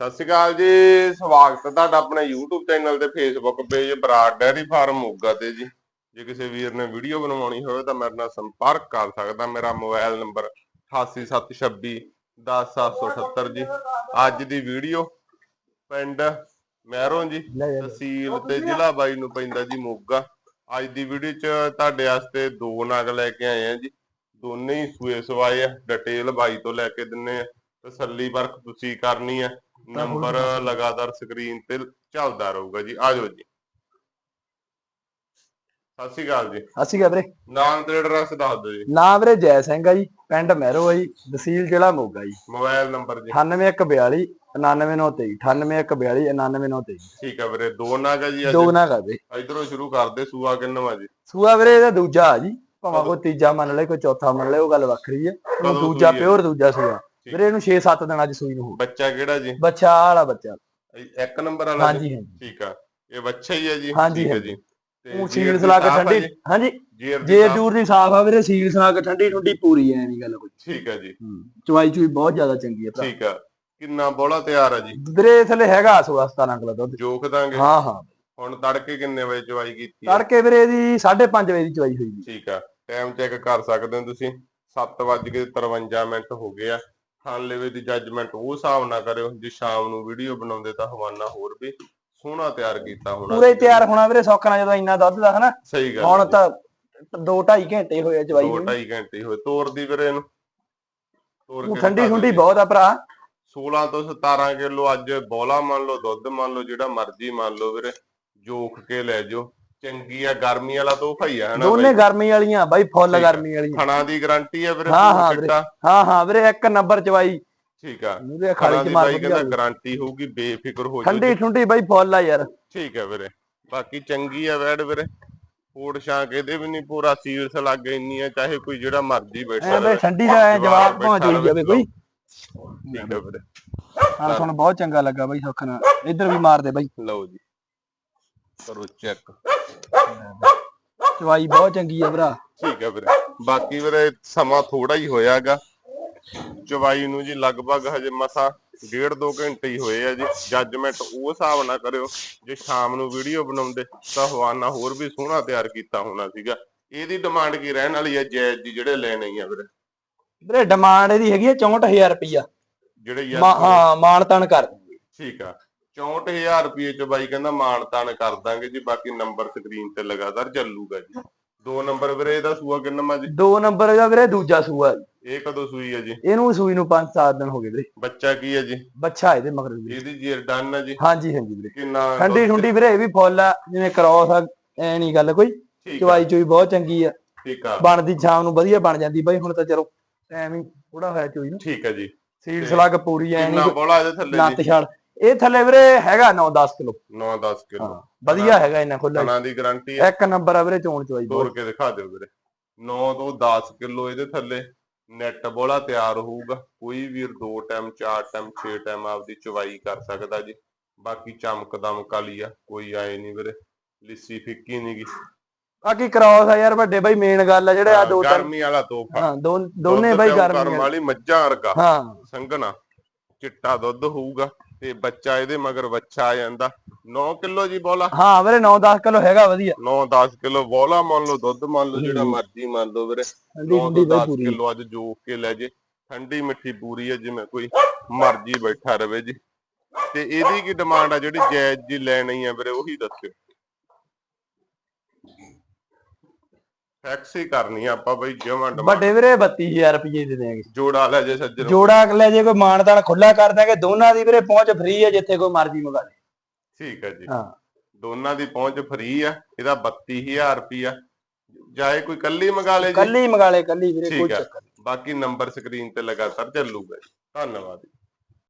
ਸਤਿ ਸ਼੍ਰੀ ਅਕਾਲ ਜੀ ਸਵਾਗਤ ਹੈ ਤੁਹਾਡਾ ਆਪਣੇ YouTube ਚੈਨਲ ਤੇ Facebook page Brar dairy farm Moga ਤੇ ਜੀ। ਜੇ ਕਿਸੇ ਵੀਰ ਨੇ ਵੀਡੀਓ ਬਣਵਾਉਣੀ ਹੋਵੇ ਤਾਂ ਮੇਰੇ ਨਾਲ ਸੰਪਰਕ ਕਰ ਸਕਦਾ ਮੇਰਾ ਮੋਬਾਈਲ ਨੰਬਰ 8876 10778 ਜੀ। ਅੱਜ ਦੀ ਵੀਡੀਓ ਪਿੰਡ ਮਹਿਰੋਂ ਜੀ ਤਹਿਸੀਲ ਤੇ ਜ਼ਿਲ੍ਹਾ ਬਾਈ ਨੂੰ ਪੈਂਦਾ ਜੀ ਮੋਗਾ। ਅੱਜ ਦੀ ਵੀਡੀਓ 'ਚ ਤੁਹਾਡੇ ਵਾਸਤੇ ਦੋ ਨਗ ਲੈ ਕੇ ਆਏ ਆ ਜੀ। ਦੋਨੇ ਹੀ ਸੂਏ ਸਵਾਏ ਆ ਡਿਟੇਲ ਬਾਈ ਤੋਂ ਲੈ ਕੇ ਦਿੰਨੇ ਆ। ਤਸੱਲੀ ਵਰਕ ਤੁਸੀਂ ਕਰਨੀ ਆ। ਨੰਬਰ ਲਗਾਤਾਰ ਸਕਰੀਨ ਤੇ ਚੱਲਦਾ ਰਹੂਗਾ ਜੀ। ਆਜੋ ਜੀ। ਸਤਿ ਸ਼੍ਰੀ ਅਕਾਲ ਜੀ। ਅਸੀਂ ਕਹ ਵੀਰੇ। ਨਾਮ ਤੇ ਐਡਰੈਸ ਦੱਸ ਦਿਓ ਜੀ। ਨਾਮ ਵੀਰੇ ਜੈ ਸਿੰਘ ਆ ਜੀ। ਪਿੰਡ ਮਹਿਰੋ ਆ ਜੀ। ਤਹਿਸੀਲ ਜ਼ਿਲ੍ਹਾ ਮੋਗਾ ਜੀ। ਮੋਬਾਈਲ ਨੰਬਰ ਜੀ। 9142 99923 9842 99923 ਠੀਕ ਹੈ ਵੀਰੇ। ਦੋ ਨਾਗ ਆ ਜੀ ਦੋ ਨਾ ਕਰਦੇ ਇਧਰੋਂ ਸ਼ੁਰੂ ਕਰਦੇ ਸੂਆ ਕਿੰਨਵਾ ਜੀ। ਸੂਆ ਵੀਰੇ ਇਹਦਾ ਦੂਜਾ ਆ ਜੀ। ਭਾਵੇਂ ਕੋਈ ਤੀਜਾ ਮੰਨ ਲੈ ਕੋਈ ਚੌਥਾ ਮੰਨ ਲੈ ਉਹ ਗੱਲ ਵੱਖਰੀ ਹੈ ਉਹ ਦੂਜਾ ਹੈ? ਪਿਓਰ ਦੂਜਾ ਸੂਆ। ਵੀਰੇ ਇਹਨੂੰ 6-7 ਦਿਨਾਂ ਚ ਸੂਈ ਨੂੰ ਹੋ ਬੱਚਾ ਕਿਹੜਾ ਜੀ? ਬੱਚਾ ਆਹ ਵਾਲਾ ਬੱਚਾ। ਇੱਕ ਨੰਬਰ ਵਾਲਾ ਜੀ? ਹਾਂਜੀ। ਹਾਂਜੀ ਠੀਕ ਆ। ਇਹ ਬੱਚਾ ਹੀ ਹੈ ਜੀ। ਹਾਂਜੀ, ਠੀਕ ਹੈ। ਜੀ। ਤੇ ਉਹ ਜੀਰ ਸੀਲ ਦੀ ਸਲਾ ਕੇ ਸਾਫ਼ ਆ ਠੰਡੀ ਜੀ? ਹਾਂਜੀ। ਜੀਰ ਦੀ ਜੇ ਸਾਫ਼? ਜੂਰ ਦੀ ਸਾਫ਼ ਆ ਵੀਰੇ ਸੀਲ ਸਲਾ ਕੇ ਠੰਡੀ ਠੁੰਡੀ ਪੂਰੀ ਐ ਨਹੀਂ ਗੱਲ ਕੋਈ। ਠੀਕ ਹੈ ਜੀ। ਚਵਾਈ ਚੁਈ ਬਹੁਤ ਜ਼ਿਆਦਾ ਚੰਗੀ ਹੈ ਭਰਾ। ਠੀਕ ਆ। ਕਿੰਨਾ ਬੋਲਾ ਤਿਆਰ ਆ ਜੀ। ਵੀਰੇ ਥੱਲੇ ਹੈਗਾ 16 17 ਕਿਲੋ ਦੁੱਧ। ਜੋਖ ਦਾਂਗੇ। ਹਾਂ ਹਾਂ। ਹੁਣ ਤੜਕੇ ਕਿੰਨੇ ਵਜੇ ਚਵਾਈ ਕੀਤੀ ਆ ਤੜਕੇ ਵੀਰੇ ਇਹਦੀ 5:30 ਵਜੇ ਦੀ ਚਵਾਈ ਹੋਈ ਜੀ। ਠੀਕ ਆ। ਟਾਈਮ ਚੈੱਕ ਕਰ ਸਕਦੇ ਹੋ ਤੁਸੀਂ। 7:53 ਮਿੰਟ ਹੋ ਗਏ ਆ। ਖਾਨ ਲੇਵੇ ਦੀ ਜੱਜਮੈਂਟ ਉਹ ਹਿਸਾਬ ਨਾ ਕਰਿਓ ਜੇ ਸ਼ਾਮ ਨੂੰ ਵੀਡੀਓ ਬਣਾਉਂਦੇ ਤਾਂ ਹਵਾਨਾ ਹੋਰ ਵੀ ਸੋਹਣਾ ਤਿਆਰ ਕੀਤਾ ਹੋਣਾ ਪੂਰੇ ਹੀ ਤਿਆਰ ਹੋਣਾ ਵੀਰੇ ਸੌਖਣਾ ਜਦੋਂ ਇੰਨਾ ਦੁੱਧ ਦਾ ਹਨਾ? ਸਹੀ ਗੱਲ ਹੁਣ ਤਾਂ 2.5 ਘੰਟੇ ਹੋਏ ਦੋ ਨੂੰ। ਢਾਈ ਘੰਟੇ ਹੋਏ ਤੋਰਦੀ ਵੀਰੇ ਇਹਨੂੰ। ਤੋਰ ਕੇ ਠੰਡੀ ਠੁੰਡੀ ਬਹੁਤ ਆ ਭਰਾ। 16 ਤੋਂ 17 ਕਿਲੋ ਅੱਜ ਬੋਲਾ ਮੰਨ ਲਓ ਦੁੱਧ ਮੰਨ ਲਓ ਜਿਹੜਾ ਮਰਜ਼ੀ ਮੰਨ ਲਓ ਵੀਰੇ ਜੋਖ ਕੇ ਲੈ ਜਾਓ। ਚੰਗੀ ਆ ਗਰਮੀ ਵਾਲਾ ਤੋਹਫਾ ਹੀ ਆ ਹਨਾ ਦੋਨੇ ਬਾਈ? ਗਰਮੀ ਵਾਲੀਆਂ ਬਾਈ ਫੁੱਲ ਆ। ਗਰਮੀ ਵਾਲੀਆਂ ਖਣਾ ਦੀ ਗਾਰੰਟੀ ਆ ਵੀਰੇ ਹਾਂ, ਹਾਂ ਵੀਰੇ। ਹਾਂ ਹਾਂ ਵੀਰੇ ਇੱਕ ਨੰਬਰ ਚਵਾਈ ਠੀਕ ਆ। ਮੂਰੇ ਖਣਾ ਖਾਲੀ ਚ ਮਾਰ ਬਾਈ ਕਹਿੰਦਾ ਗਾਰੰਟੀ ਹੋਊਗੀ ਬੇਫਿਕਰ ਹੋ ਜਾਓ ਠੰਡੀ ਠੁੰਡੀ ਬਾਈ ਫੁੱਲ ਆ ਯਾਰ। ਠੀਕ ਹੈ ਵੀਰੇ। ਬਾਕੀ ਚੰਗੀ ਆ ਵੈੜ ਵੀਰੇ। ਫੂਡ ਸ਼ਾਂਕ ਇਹਦੇ ਵੀ ਨਹੀਂ ਪੂਰਾ ਸੀਰਸ ਲੱਗ ਇੰਨੀ ਆ ਚਾਹੇ ਕੋਈ ਜਿਹੜਾ ਮਰਜ਼ੀ ਬੈਠਾ ਬਈ ਰਹੇ ਠੰਡੀ ਦਾ ਐ ਜਵਾਬ ਪਹੁੰਚ ਜਾਵੇ ਕੋਈ। ਠੀਕ ਹੈ ਵੀਰੇ। ਹਾਂ ਤੁਹਾਨੂੰ ਬਹੁਤ ਚੰਗਾ ਲੱਗਾ ਬਾਈ ਸੌਖਣਾ ਇੱਧਰ ਵੀ ਮਾਰ ਦੇ ਬਾਈ। ਲਓ ਜੀ। ਕਰੋ ਚੈੱਕ। ਚਵਾਈ ਬਹੁਤ ਚੰਗੀ ਆ ਭਰਾ। ਠੀਕ ਹੈ ਵੀਰੇ। ਬਾਕੀ ਵੀਰੇ ਸਮਾਂ ਥੋੜਾ ਹੀ ਹੋਇਆਗਾ। ਚਵਾਈ ਨੂੰ ਜੀ ਲਗਭਗ ਹਜੇ ਮਸਾ ਡੇਢ ਦੋ ਘੰਟੇ ਹੀ ਹੋਏ ਆ ਜੀ। ਜੱਜਮੈਂਟ ਉਹ ਹਿਸਾਬ ਨਾ ਕਰਿਓ। ਜੇ ਸ਼ਾਮ ਨੂੰ ਵੀਡੀਓ ਬਣਾਉਂਦੇ ਤਾਂ ਹਵਾਨਾ ਹੋਰ ਵੀ ਸੋਹਣਾ ਤਿਆਰ ਕੀਤਾ ਹੋਣਾ ਸੀਗਾ। ਇਹਦੀ ਡਿਮਾਂਡ ਕੀ ਰਹਿਣ ਵਾਲੀ ਹੈ ਜੈਜ ਦੀ ਜਿਹੜੇ ਲੈਣੇ ਹੀ ਆ ਵੀਰੇ। ਵੀਰੇ ਡਿਮਾਂਡ ਇਹਦੀ ਹੈਗੀ ਆ 64000 ਰੁਪਈਆ। ਜਿਹੜੇ ਯਾਰ ਹਾਂ ਮਾਣ ਤਾਣ ਕਰ। ਠੀਕ ਆ। 64000 ਰੁਪਏ ਚ ਬਾਈ ਕਹਿੰਦਾ ਮਾਣ ਤਾਣ ਕਰ ਦਾਂਗੇ ਜੀ ਬਾਕੀ ਨੰਬਰ ਸਕਰੀਨ ਤੇ ਲਗਾਤਾਰ ਚੱਲੂਗਾ ਜੀ। ਦੋ ਨੰਬਰ ਵੀਰੇ ਇਹਦਾ ਸੂਆ ਕਿੰਨਾ ਮਾ ਜੀ? ਦੋ ਨੰਬਰ ਇਹਦਾ ਵੀਰੇ ਦੂਜਾ ਸੂਆ ਜੀ। ਇਹ ਕਦੋਂ ਸੂਈ ਹੈ ਜੀ? ਇਹਨੂੰ ਸੂਈ ਨੂੰ 5-7 ਦਿਨ ਹੋ ਗਏ ਵੀਰੇ। ਬੱਚਾ ਕੀ ਹੈ ਜੀ? ਬੱਚਾ ਇਹਦੇ ਮਗਰ ਵੀਰੇ। ਇਹਦੀ ਜੀਰ ਡਨ ਹੈ ਜੀ? ਹਾਂਜੀ ਹਾਂਜੀ ਵੀਰੇ। ਕਿੰਨਾ ਠੰਡੀ ਠੁੰਡੀ ਵੀਰੇ ਇਹ ਵੀ ਫੁੱਲ ਆ ਜਿਵੇਂ ਕ੍ਰੋਸ ਆ ਐ ਨਹੀਂ ਗੱਲ ਕੋਈ। ਆ। ਚਵਾਈ ਚੋਈ ਬਹੁਤ ਚੰਗੀ ਆ। ਠੀਕ ਆ। ਬਣਦੀ ਸ਼ਾਮ ਨੂੰ ਵਧੀਆ ਬਣ ਜਾਂਦੀ ਬਾਈ ਹੁਣ ਤਾਂ ਚਲੋ ਟਾਈਮ ਹੀ ਥੋੜਾ ਹੋਇਆ ਚੋਈ ਨੂੰ। ਠੀਕ ਹੈ ਜੀ। ਸੀਲ ਤੇ ਸਲੱਗ ਪੂਰੀ ਐ ਨਹੀਂ ਬੋਲਾ ਇਹਦੇ ਥੱਲੇ ਲੱਤ ਜੀ ਛਾੜ ਇਹ ਥੱਲੇ ਵੀਰੇ ਹੈਗਾ 9-10 ਕਿਲੋ। 9-10 ਕਿਲੋ। ਵਧੀਆ ਹੈਗਾ ਇਹਨਾਂ ਖੁੱਲਾ ਕਣਾ ਦੀ ਗਾਰੰਟੀ ਹੈ। ਇੱਕ ਨੰਬਰ ਆ ਵੀਰੇ ਚੋਣ ਬਹੁਤ ਤੋੜ ਕੇ ਦਿਖਾ ਦਿਓ ਵੀਰੇ। 9 ਤੋਂ 10 ਕਿਲੋ ਇਹਦੇ ਥੱਲੇ। ਨੈਟ ਬੋਲਾ ਤਿਆਰ ਹੋਊਗਾ। ਕੋਈ ਵੀਰ ਦੋ ਟਾਈਮ ਚਾਰ ਟਾਈਮ ਛੇ ਟਾਈਮ ਆਪਦੀ ਚਵਾਈ ਕਰ ਸਕਦਾ ਜੀ। ਬਾਕੀ ਚਮਕ ਦਮਕ ਆ ਕੋਈ ਆਏ ਨਹੀਂ ਵੀਰੇ। ਲਿੱਸੀ ਫਿੱਕੀ ਨੀ ਗੀ। ਬਾਕੀ ਕ੍ਰੋਸ ਆ ਯਾਰ ਵੱਡੇ ਬਾਈ ਮੇਨ ਗੱਲ ਆ ਜਿਹੜੇ ਆ ਦੋ ਗਰਮੀ ਵਾਲਾ ਤੋਹਫਾ। ਹਾਂ ਦੋ ਦੋਨੇ ਬਾਈ ਗਰਮੀ। ਵਾਲੀ ਮੱਝਾਂ ਵਰਗਾ। ਹਾਂ। ਸੰਘਣਾ। ਚਿੱਟਾ ਦੁੱਧ ਹੋਊਗਾ। ਤੇ ਬੱਚਾ ਇਹਦੇ ਮਗਰ ਬੱਚਾ ਆ ਜਾਂਦਾ। 9 ਕਿਲੋ ਜੀ ਬੋਲਾ? ਹਾਂ ਵੀਰੇ 9-10 ਕਿਲੋ ਹੈਗਾ ਵਧੀਆ। 9-10 ਕਿਲੋ ਬੋਲਾ ਮੰਨ ਲਓ ਦੁੱਧ ਮੰਨ ਲਓ ਜਿਹੜਾ। ਮਰਜ਼ੀ ਮੰਨ ਲਓ ਵੀਰੇ। ਠੰਡੀ 9 ਠੰਡੀ ਤੋਂ ਬਾਈ 10 ਪੂਰੀ। ਕਿਲੋ ਅੱਜ ਜੋਕ ਕੇ ਲੈ ਜੇ। ਠੰਡੀ ਮਿੱਠੀ ਪੂਰੀ ਹੈ ਜਿਵੇਂ ਕੋਈ ਮਰਜ਼ੀ ਬੈਠਾ ਰਵੇ ਜੀ। ਤੇ ਇਹਦੀ ਕੀ ਡਿਮਾਂਡ ਆ ਜਿਹੜੀ ਜਾਇਜ਼ ਜੀ ਲੈਣੀ ਆ ਵੀਰੇ ਉਹੀ ਦੱਸਿਓ। ਫੈਕਸ ਹੀ ਕਰਨੀ ਆ ਆਪਾਂ ਬਈ ਜਮਾਂ ਵੱਡੇ ਵੀਰੇ 32000 ਰੁਪਏ ਦੇ ਦੇਾਂਗੇ ਜੋੜਾ ਲੈ ਜੇ ਸੱਜਣ। ਜੋੜਾ ਲੈ ਜੇ ਕੋਈ ਮਾਨਦਾਨ ਖੁੱਲਾ ਕਰ ਦਾਂਗੇ ਦੋਨਾਂ ਦੀ ਵੀਰੇ ਪਹੁੰਚ ਫ੍ਰੀ ਹੈ ਜਿੱਥੇ ਕੋਈ ਮਰਜ਼ੀ ਮੰਗਾ ਲੇ ਠੀਕ ਹੈ ਜੀ। ਹਾਂ। ਦੋਨਾਂ ਦੀ ਪਹੁੰਚ ਫ੍ਰੀ ਆ ਇਹਦਾ 32000 ਰੁਪਿਆ ਜਾਏ ਕੋਈ ਕੱਲੀ ਮੰਗਾ ਲੇ ਜੀ। ਕੱਲੀ ਮੰਗਾ ਲੇ ਕੱਲੀ ਵੀਰੇ ਕੋਈ। ਚੱਕਰ ਨੀ। ਬਾਕੀ ਨੰਬਰ ਸਕਰੀਨ ਤੇ ਲਗਾਤਾਰ ਚੱਲੂਗਾ ਧੰਨਵਾਦ